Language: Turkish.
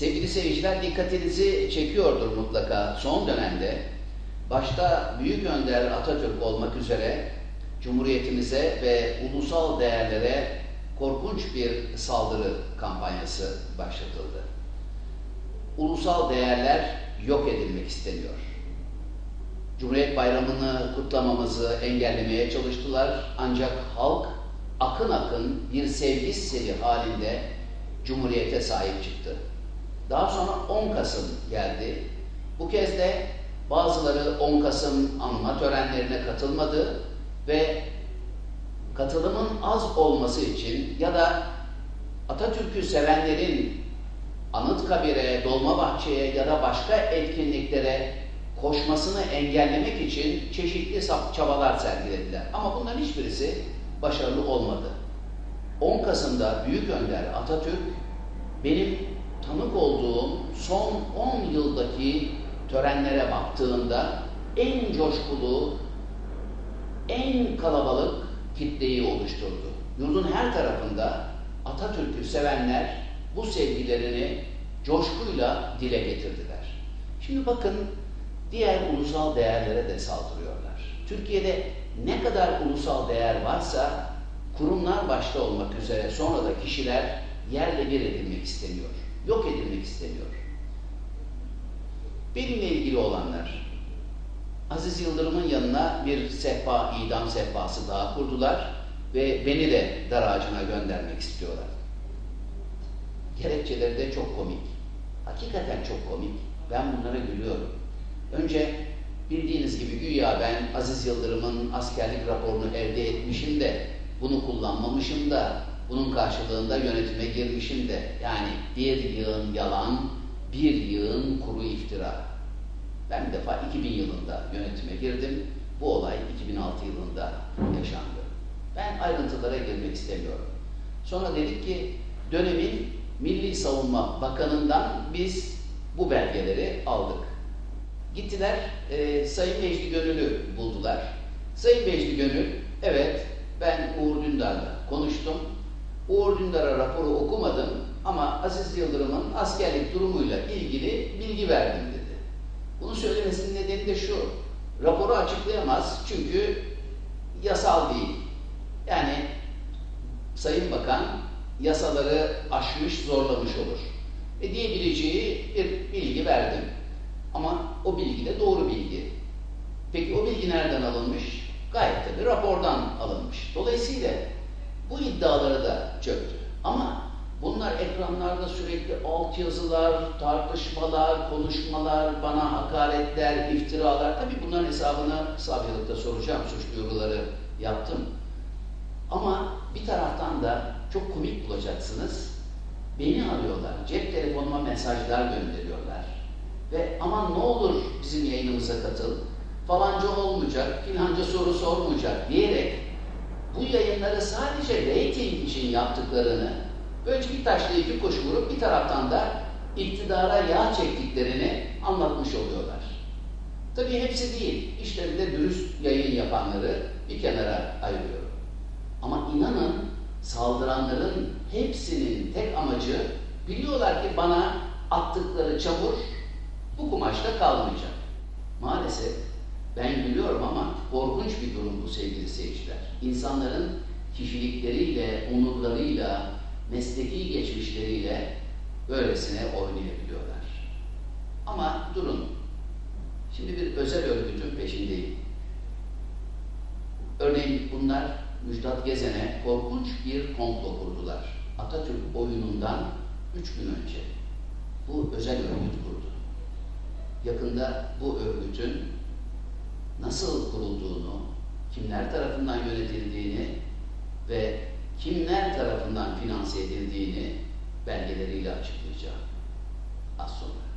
Sevgili seyirciler dikkatinizi çekiyordur mutlaka son dönemde. Başta Büyük Önder Atatürk olmak üzere Cumhuriyetimize ve ulusal değerlere korkunç bir saldırı kampanyası başlatıldı. Ulusal değerler yok edilmek isteniyor. Cumhuriyet Bayramı'nı kutlamamızı engellemeye çalıştılar ancak halk akın akın bir sevgi seli halinde Cumhuriyete sahip çıktı. Daha sonra 10 Kasım geldi. Bu kez de bazıları 10 Kasım anma törenlerine katılmadı ve katılımın az olması için ya da Atatürk'ü sevenlerin Anıtkabir'e, Dolmabahçe'ye ya da başka etkinliklere koşmasını engellemek için çeşitli çabalar sergilediler. Ama bunların hiçbirisi başarılı olmadı. 10 Kasım'da Büyük Önder Atatürk benim tanık olduğum son 10 yıldaki törenlere baktığında en coşkulu, en kalabalık kitleyi oluşturdu. Yurdun her tarafında Atatürk'ü sevenler bu sevgilerini coşkuyla dile getirdiler. Şimdi bakın diğer ulusal değerlere de saldırıyorlar. Türkiye'de ne kadar ulusal değer varsa kurumlar başta olmak üzere sonra da kişiler yerle bir edilmek isteniyor. Yok edilmek isteniyor. Benimle ilgili olanlar Aziz Yıldırım'ın yanına bir sehpa, idam sehpası daha kurdular ve beni de dar ağacına göndermek istiyorlar. Gerekçeleri de çok komik. Hakikaten çok komik. Ben bunlara gülüyorum. Önce bildiğiniz gibi güya ben Aziz Yıldırım'ın askerlik raporunu elde etmişim de bunu kullanmamışım da bunun karşılığında yönetime girmişim de yani bir yığın yalan, bir yığın kuru iftira. Ben bir defa 2000 yılında yönetime girdim. Bu olay 2006 yılında yaşandı. Ben ayrıntılara girmek istemiyorum. Sonra dedik ki dönemin Milli Savunma Bakanı'ndan biz bu belgeleri aldık. Gittiler e, Sayın Mecdi Gönül'ü buldular. Sayın Mecdi Gönül, evet ben. Uğur Dündar'a raporu okumadım ama Aziz Yıldırım'ın askerlik durumuyla ilgili bilgi verdim dedi. Bunu söylemesinin nedeni de şu, raporu açıklayamaz çünkü yasal değil. Yani Sayın Bakan yasaları aşmış, zorlamış olur. E diyebileceği bir bilgi verdim. Ama o bilgi de doğru bilgi. Peki o bilgi nereden alınmış? Gayet tabi rapordan alınmış. Dolayısıyla bu iddiaları da çöktü. Ama bunlar ekranlarda sürekli altyazılar, tartışmalar, konuşmalar, bana hakaretler, iftiralar. Tabi bunların hesabını savcılıkta soracağım. Suç duyuruları yaptım. Ama bir taraftan da çok komik bulacaksınız. Beni arıyorlar. Cep telefonuma mesajlar gönderiyorlar. Ve aman ne olur bizim yayınımıza katıl. Falanca olmayacak, filanca soru sormayacak diyerek yayınları sadece reyting için yaptıklarını böylece bir taşla iki kuş vurup bir taraftan da iktidara yağ çektiklerini anlatmış oluyorlar. Tabii hepsi değil. İşlerinde dürüst yayın yapanları bir kenara ayırıyorum. Ama inanın saldıranların hepsinin tek amacı biliyorlar ki bana attıkları çamur bu kumaşta kalmayacak. Maalesef ben gülüyorum ama korkunç bir durum bu sevgili seyirciler. İnsanların kişilikleriyle, onurlarıyla, mesleki geçmişleriyle böylesine oynayabiliyorlar. Ama durun. Şimdi bir özel örgütün peşindeyim. Örneğin bunlar Müjdat Gezen'e korkunç bir komplo kurdular. Atatürk oyunundan üç gün önce bu özel örgüt kurdu. Yakında bu örgütün nasıl kurulduğunu, kimler tarafından yönetildiğini ve kimler tarafından finanse edildiğini belgeleriyle açıklayacağım. Az sonra.